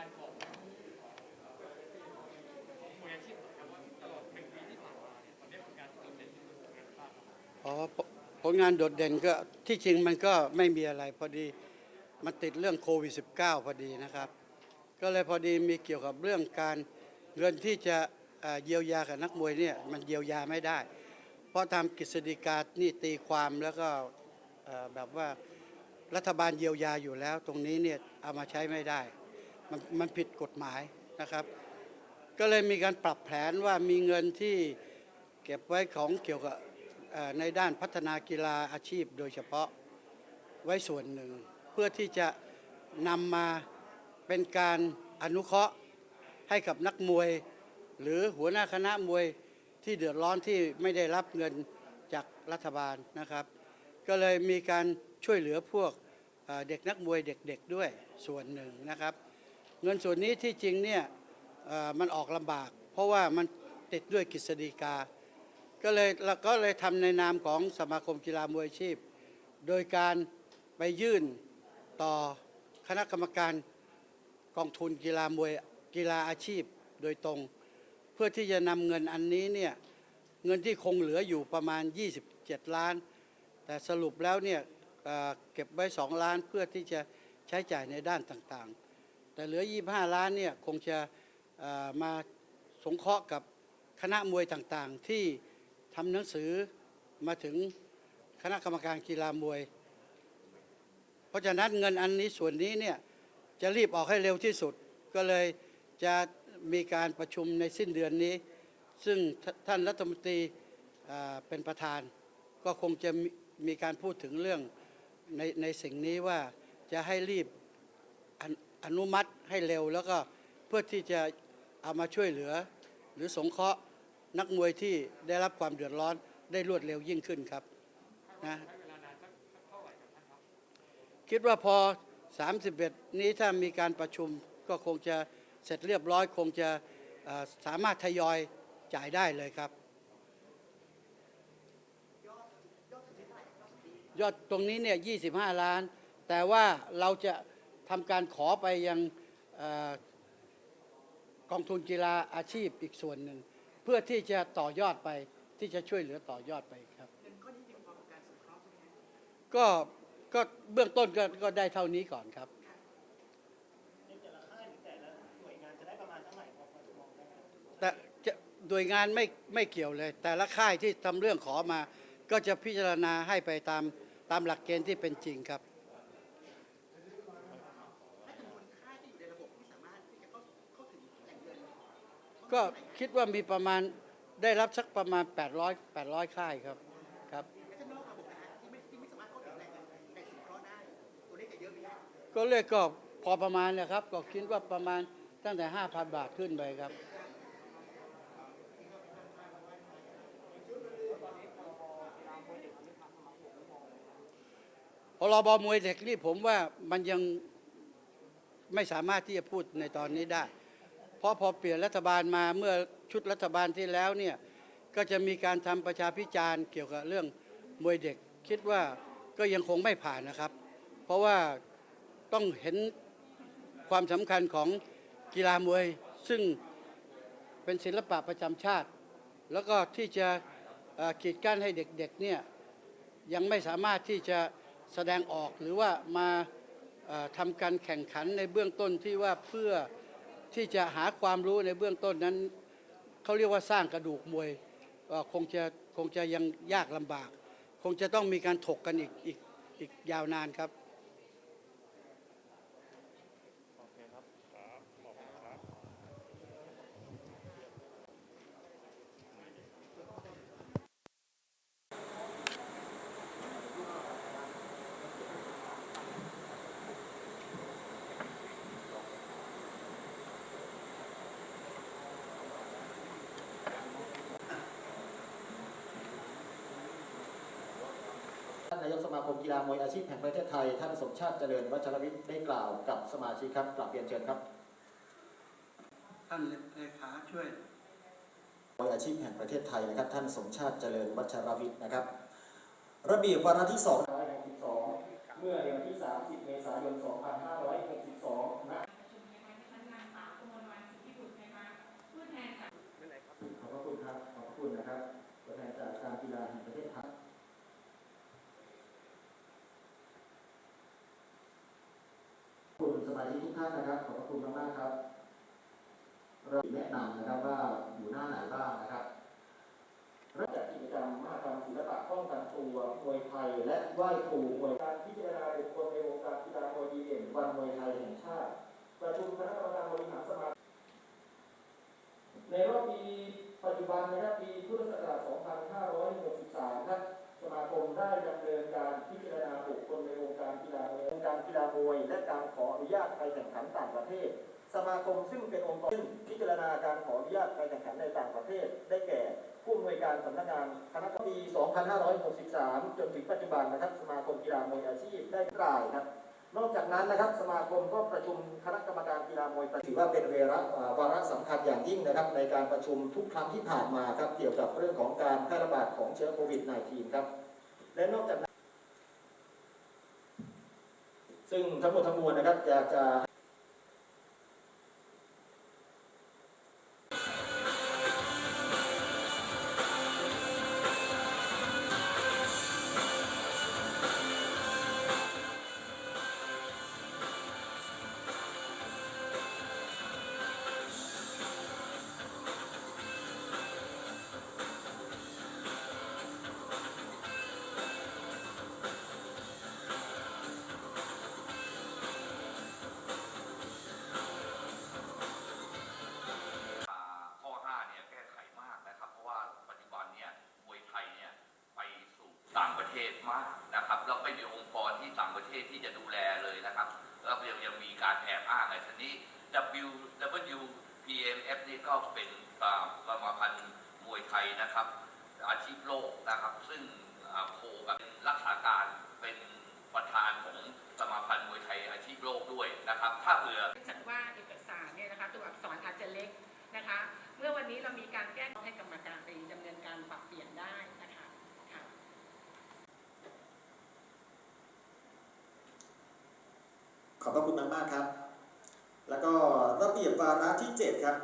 านของงมวยอาชีพหน่อยครับว่าตลอดหนึ่งปีที่ผ่านมาเนี่ยตอนนี้ผลงานที่โดดเด่นที่สุดของงานภาพครับอ๋อผลงานโดดเด่นก็ที่จริงมันก็ไม่มีอะไรพอดีมันติดเรื่องโควิด -19 พอดีนะครับ ก็เลยพอดีมีเกี่ยวกับเรื่องการเงินที่จะเยียวยากับนักมวยเนี่ยมันเยียวยาไม่ได้ เพราะตามกฤษฎีกานี่ตีความแล้วก็แบบว่ารัฐบาลเยียวยาอยู่แล้ว ตรงนี้เนี่ยเอามาใช้ไม่ได้ มันมันผิดกฎหมายนะครับ ก็เลยมีการปรับแผนว่ามีเงินที่เก็บไว้ของเกี่ยวกับในด้านพัฒนากีฬาอาชีพโดยเฉพาะไว้ส่วนหนึ่ง เพื่อที่จะนำมาเป็นการอนุเคราะห์ให้กับนักมวย หรือหัวหน้าคณะมวยที่เดือดร้อนที่ไม่ได้รับเงินจากรัฐบาลนะครับ ก็เลยมีการช่วยเหลือพวกเอ่อเด็กนักมวยเด็กๆด้วยส่วนหนึ่งนะครับ เงินส่วนนี้ที่จริงเนี่ยมันออกลำบาก เพราะว่ามันติดด้วยกฤษฎีกา ก็เลยเราก็เลยทำในนามของสมาคมกีฬามวยอาชีพ โดยการไปยื่นต่อคณะกรรมการกองทุนกีฬามวยกีฬาอาชีพโดยตรง เพื่อที่จะนำเงินอันนี้เนี่ยเงินที่คงเหลืออยู่ประมาณ 27 ล้าน แต่สรุปแล้วเนี่ยเเก็บไว้ 2 ล้านเพื่อที่จะใช้จ่ายในด้านต่างๆ แต่เหลือ 25 ล้านเนี่ยคงจะมาสงเคราะห์กับคณะมวยต่างๆ ที่ทำหนังสือมาถึงคณะกรรมการกีฬามวย เพราะฉะนั้นเงินอันนี้ส่วนนี้เนี่ยจะรีบออกให้เร็วที่สุด ก็เลยจะมีการประชุมในสิ้นเดือนนี้ ซึ่งทท่านรัฐมนตรีเป็นประธาน ก็คงจะมีมีการพูดถึงเรื่องในในสิ่งนี้ว่าจะให้รีบออนุมัติ ให้เร็วแล้วก็เพื่อที่จะเอามาช่วยเหลือ หรือสงเคราะห์นักมวยที่ได้รับความเดือดร้อนได้รวดเร็วยิ่งขึ้นครับนะใช้เวลานานสักสักเท่าไหร่ครับท่านครับคิดว่าพอ 31 นี้ถ้ามีการประชุมก็คงจะเสร็จเรียบร้อยคงจะสามารถทยอยจ่ายได้เลยครับ ยอดตรงนี้เนี่ย 25 ล้าน แต่ว่าเราจะทำการขอไปยัง กองทุนกีฬาอาชีพอีกส่วนหนึ่ง เพื่อที่จะต่อยอดไปที่จะช่วยเหลือต่อยอดไปครับก็ก็เบื้องต้นก็ก็ได้เท่านี้ก่อนครับแต่จะโดยงานไม่ไม่เกี่ยวเลย แต่ละค่ายที่ทำเรื่องขอมา ก็จะพิจารณาให้ไปตามตามหลักเกณฑ์ที่เป็นจริงครับ ก็คิดว่ามีประมาณได้รับสักประมาณ 800 800 ค่ายครับครับ ก็เลขก็พอประมาณแหละครับ ก็คิดว่าประมาณตั้งแต่ 5,000 บาทขึ้นไปครับพรบมวยเด็กนี่ผมว่ามันยังไม่สามารถที่จะพูดในตอนนี้ได้ เพราะพอเปลี่ยนรัฐบาลมาเมื่อชุดรัฐบาลที่แล้วเนี่ยก็จะมีการทำประชาพิจารณ์เกี่ยวกับเรื่องมวยเด็ก คิดว่าก็ยังคงไม่ผ่านนะครับ เพราะว่าต้องเห็นความสำคัญของกีฬามวย ซึ่งเป็นศิลปะประจำชาติ แล้วก็ที่จะเอ่อกีดกั้นให้เด็กๆเนี่ยยังไม่สามารถที่จะแสดงออกหรือว่ามาเอ่อทำการแข่งขันในเบื้องต้นที่ว่าเพื่อ ที่จะหาความรู้ในเบื้องต้นนั้นเขาเรียกว่าสร้างกระดูกมวยคงจะคงจะยังยากลำบาก คงจะต้องมีการถกกันอีกอีกอีกยาวนานครับ คมกีฬามวยอาชีพแห่งประเทศไทย ท่านสมชาติเจริญวัชรวิทย์ได้กล่าวกับสมาชิกครับกลับเรียนเชิญครับ ท่านเลขาช่วยมวยอาชีพแห่งประเทศไทยนะครับ ท่านสมชาติเจริญวัชรวิทย์นะครับ ระเบียบวาระที่2 512เมื่อเดือนที่ 30 เมษายน 2562ณขอบคุณครับ ขอบคุณนะครับตัวแทนจากการกีฬาแห่งประเทศไทยานนะครับ ขอบพระคุณมากๆครับ เราแนะนำนะครับว่าอยู่หน้าไหนบ้างนะครับเริ่มจากกิจกรรมมหกรรมศิลปะป้องกันตัวมวยไทย และไหว้ครูมวยการพิจารณาบุคคลในวงการกีฬามวยดีเด่นวันมวยไทยแห่งชาติ ประชุมคณะกรรมการบริหารสมาคมในรอบปีปัจจุบันนะครับปีพุทธศักราช 2563 ครับสมาคมได้ดำเนินการพิจารณาบุคคลในวงการกีฬามวย การกีฬามวย และการขออนุญาตไปแข่งขันต่างประเทศ สมาคมซึ่งเป็นองค์กรซึ่พิจารณาการขออนุญาตไปแข่งขันในต่างประเทศ ได้แก่ผู้อำนวยการสำนักงานคณะกรรมการปี2563 จนถึงปัจจุบันนะครับ สมาคมกีฬามวยอาชีพได้รายครับนอกจากนั้นนะครับสมาคมก็ประชุมคณะกรรมการกีฬามวยถือว่าเป็นเวลาอ่าวาระสำคัญอย่างยิ่งนะครับ ในการประชุมทุกครั้งที่ผ่านมาครับเกี่ยวกับเรื่องของการแพร่ระบาดของเชื้อโควิด -19 ครับและนอกจากนั้น ซึ่งทั้งหมดทั้งมวลนะครับอยากจะ มากนะครับแล้วไม่มีองค์กรที่ต่างประเทศที่จะดูแลเลยนะครับแล้วยังยังมีการแอบอ้างไอ้ทีนี้ W WPMF นี่ก็เป็นสมาพันธ์มวยไทยนะครับ อาชีพโลกนะครับ ซึ่งโคกับรักษาการเป็นประธานของสมาพันธ์มวยไทยอาชีพโลกด้วยนะครับ ถ้าเผื่อเนื่องจากว่าเอกสารเนี่ยนะคะตัวอักษรอาจจะเล็กนะคะ เมื่อวันนี้เรามีการแก้ให้กรรมการไปดำเนินการปรับเปลี่ยนได้นะคะค่ะ ขอบพระคุณมากๆครับ แล้วก็ระเบียบวาระที่ 7 ครับ